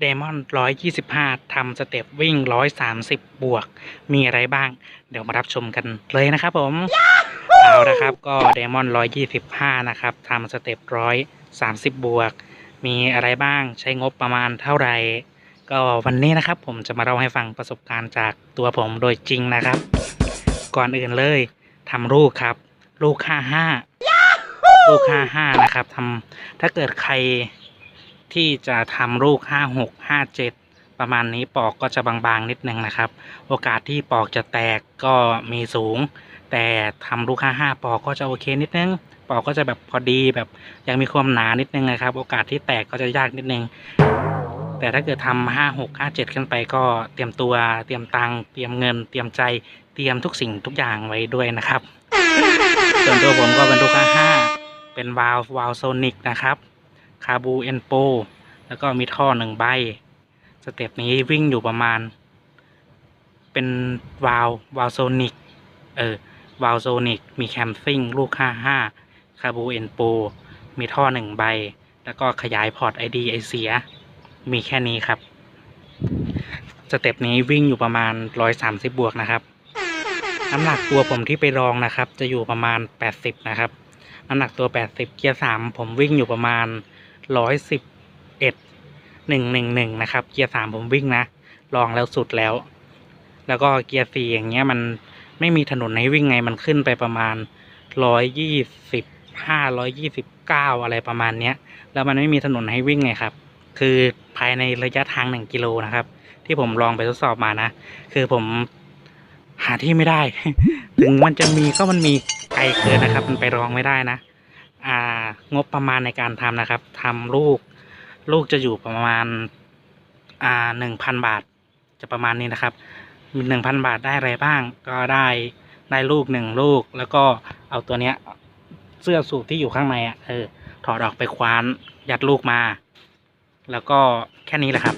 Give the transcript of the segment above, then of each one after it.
เดมอนร้อยยี่สิบห้าทำสเต็ปวิ่งร้อยสามสิบบวก มีอะไรบ้าง เดี๋ยวมารับชมกันเลยนะครับผม เอาละครับ ก็เดมอนร้อยยี่สิบห้านะครับทำสเต็ปร้อยสามสิบบวก มีอะไรบ้างใช้งบประมาณเท่าไหร่ ก็วันนี้นะครับผมจะมาเล่าให้ฟังประสบการณ์จากตัวผมโดยจริงนะครับ ก่อนอื่นเลยทำลูกครับ ลูกห้าห้าลูกห้าห้านะครับทำถ้าเกิดใคร ที่จะทำลูกห้าหกห้าเจ็ดประมาณนี้ปอกก็จะบางๆนิดนึงนะครับ โอกาสที่ปอกจะแตกก็มีสูง แต่ทำลูกห้าห้าปอกก็จะโอเคนิดนึง ปอกก็จะแบบพอดีแบบยังมีความหนานิดนึงนะครับ โอกาสที่แตกก็จะยากนิดนึง แต่ถ้าเกิดทำห้าหกห้าเจ็ดขึ้นไปก็เตรียมตัวเตรียมตังเตรียมเงิน เตรียมใจเตรียมทุกสิ่งทุกอย่างไว้ด้วยนะครับ ส่วนตัวผมก็เป็นลูกห้าห้าเป็นวาล์ววาล์วโซนิกนะครับ คาบูเอนโป แล้วก็มีท่อหนึ่งใบ สเต็ปนี้วิ่งอยู่ประมาณ เป็นวาลววาล์วโซนิก เออ วาล์วโซนิก มีแคมซิ่งลูกห้าห้าคาบูเอนโป มีท่อหนึ่งใบ แล้วก็ขยายพอร์ตไอดีไอเสีย มีแค่นี้ครับ สเต็ปนี้วิ่งอยู่ประมาณร้อยสามสิบบวกนะครับ น้ำหนักตัวผมที่ไปลองนะครับ จะอยู่ประมาณแปดสิบนะครับน้ำหนักตัวแปดสิบเกียร์สามผมวิ่งอยู่ประมาณ ร้อยสิบเอ็ดหนึ่งหนึ่งหนึ่งนะครับ เกียร์สามผมวิ่งนะ ลองแล้วสุดแล้ว แล้วก็เกียร์สี่อย่างเงี้ยมันไม่มีถนนให้วิ่งไงมันขึ้นไปประมาณร้อยยี่สิบห้าร้อยยี่สิบเก้าอะไรประมาณเนี้ย แล้วมันไม่มีถนนให้วิ่งไงครับ คือภายในระยะทางหนึ่งกิโลนะครับ ที่ผมลองไปทดสอบมานะ คือผมหาที่ไม่ได้ ถึงมันจะมีก็มันมีไกลเกินนะครับ มันไปลองไม่ได้นะ อ่างบประมาณในการทำนะครับทำลูก ลูกจะอยู่ประมาณอ่าหนึ่งพันบาท จะประมาณนี้นะครับมีหนึ่งพันบาทได้อะไรบ้าง ก็ได้ได้ลูกหนึ่งลูก แล้วก็เอาตัวเนี้ยเสื้อสูทที่อยู่ข้างในอะเออถอดออกไปคว้านยัดลูกมา แล้วก็แค่นี้แหละครับ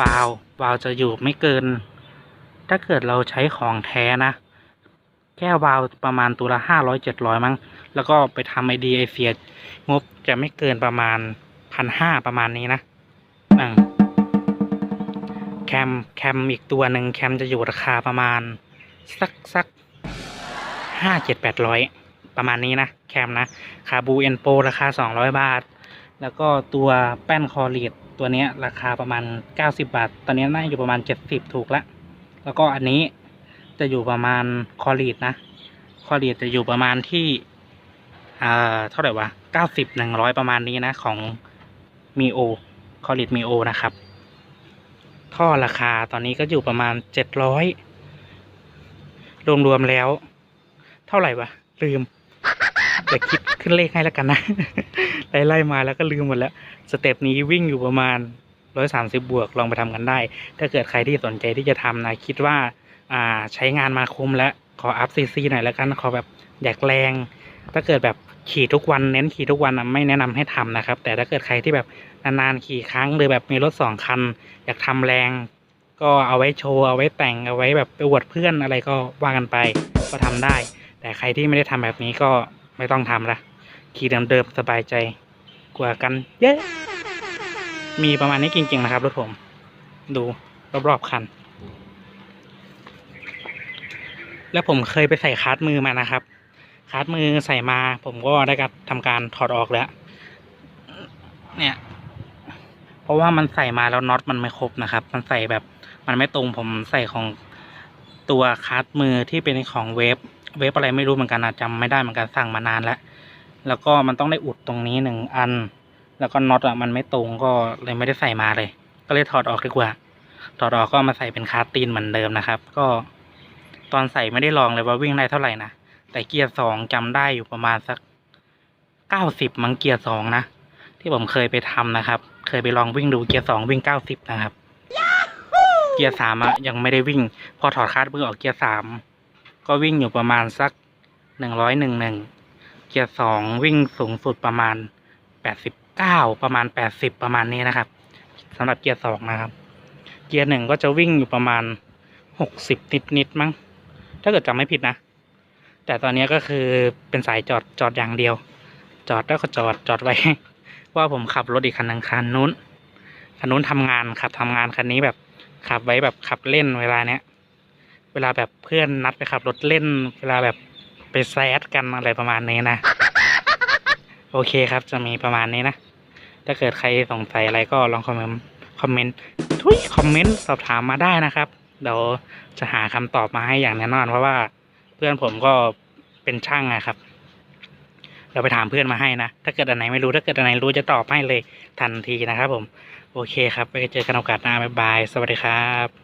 วาล์ววาล์วจะอยู่ไม่เกิน ถ้าเกิดเราใช้ของแท้นะ แค่วาวประมาณตัวละห้าร้อยเจ็ดร้อยมั้ง แล้วก็ไปทำไอเดียไอเสียงบจะไม่เกินประมาณพันห้าประมาณนี้นะอ่าแคมแคมอีกตัวหนึ่งแคมจะอยู่ราคาประมาณ สักสักห้าเจ็ดแปดร้อยประมาณนี้นะ แคมนะคาบูเอ็นโปราคาสองร้อยบาท แล้วก็ตัวแป้นคอรีดตัวนี้ราคาประมาณเก้าสิบาท ตอนนี้น่าอยู่ประมาณเจ็ดสิบถูกละ แล้วก็อันนี้ จะอยู่ประมาณคอรีดนะ คอรีดจะอยู่ประมาณที่อ่าเท่าไหร่วะเก้าสิบหนึ่งร้อยประมาณนี้นะของมีโอคอรีดมีโอนะครับ ท่อราคาตอนนี้ก็อยู่ประมาณเจ็ดร้อยรวมๆแล้ว เท่าไหร่วะ ลืมแต่คิดขึ้นเลขให้แล้วกันนะ ไล่มาแล้วก็ลืมหมดแล้ว สเต็ปนี้วิ่งอยู่ประมาณร้อยสามสิบบวกลองไปทำกันได้ ถ้าเกิดใครที่สนใจที่จะทำนะ คิดว่า อ่าใช้งานมาคุ้มแล้ว ขออัพซีซีหน่อยแล้วกัน ขอแบบอยากแรง ถ้าเกิดแบบขี่ทุกวันเน้นขี่ทุกวันไม่แนะนำให้ทำนะครับ แต่ถ้าเกิดใครที่แบบนานๆขี่ครั้งหรือแบบมีรถสองคัน อยากทำแรง ก็เอาไว้โชว์เอาไว้แต่งเอาไว้แบบไปอวดเพื่อนอะไรก็ว่ากันไปก็ทำได้ แต่ใครที่ไม่ได้ทำแบบนี้ก็ไม่ต้องทำละขี่เดิมๆสบายใจกว่ากันเยอะมีประมาณนี้จริงๆนะครับรถผม ดูรอบๆคัน แล้วผมเคยไปใส่คาร์ดมือมานะครับคาร์ดมือใส่มา ผมก็ได้การทำการถอดออกแล้ว เนี่ย เพราะว่ามันใส่มาแล้วน็อตมันไม่ครบนะครับ มันใส่แบบมันไม่ตรงผมใส่ของตัวคาร์ดมือที่เป็นของเวฟเวฟอะไรไม่รู้เหมือนกันนะจำไม่ได้เหมือนกันสั่งมานานแล้ว แล้วก็มันต้องได้อุดตรงนี้หนึ่งอัน แล้วก็น็อตอะมันไม่ตรงก็เลยไม่ได้ใส่มาเลย ก็เลยถอดออกดีกว่า ถอดออกก็มาใส่เป็นคาร์ดตีนเหมือนเดิมนะครับ ก็ ตอนใส่ไม่ได้ลองเลยว่าวิ่งได้เท่าไหร่นะ แต่เกียร์สองจำได้อยู่ประมาณสักเก้าสิบมั้งเกียร์สองนะ ที่ผมเคยไปทำนะครับ เคยไปลองวิ่งดูเกียร์สองวิ่งเก้าสิบนะครับ เกียร์สามอะยังไม่ได้วิ่ง พอถอดคาร์ดมือออกเกียร์สามก็วิ่งอยู่ประมาณสักหนึ่งร้อยหนึ่งหนึ่งเกียร์สองวิ่งสูงสุดประมาณแปดสิบเก้าประมาณแปดสิบประมาณนี้นะครับสำหรับเกียร์สองนะครับ เกียร์หนึ่งก็จะวิ่งอยู่ประมาณหกสิบนิดนิดมั้ง ถ้าเกิดจำไม่ผิดนะ แต่ตอนนี้ก็คือเป็นสายจอดจอดอย่างเดียว จอดแล้วก็จอดจอดไว้ ว่าผมขับรถอีกคันหนึ่งคันนู้นคันนู้นทำงานขับทำงานคันนี้แบบขับไว้แบบขับเล่นเวลาเนี้ยเวลาแบบเพื่อนนัดไปขับรถเล่น เวลาแบบไปแซดกันอะไรประมาณนี้นะโอเคครับจะมีประมาณนี้นะ ถ้าเกิดใครสงสัยอะไรก็ลองคอมเมนต์คอมเมนต์ทุยคอมเมนต์สอบถามมาได้นะครับ เดี๋ยวจะหาคำตอบมาให้อย่างแน่นอน เพราะว่าเพื่อนผมก็เป็นช่างอะครับเดี๋ยวไปถามเพื่อนมาให้นะ ถ้าเกิดอันไหนไม่รู้ถ้าเกิดอันไหนรู้จะตอบให้เลยทันทีนะครับผม โอเคครับ ไปเจอกันโอกาสหน้าบ๊ายบาย สวัสดีครับ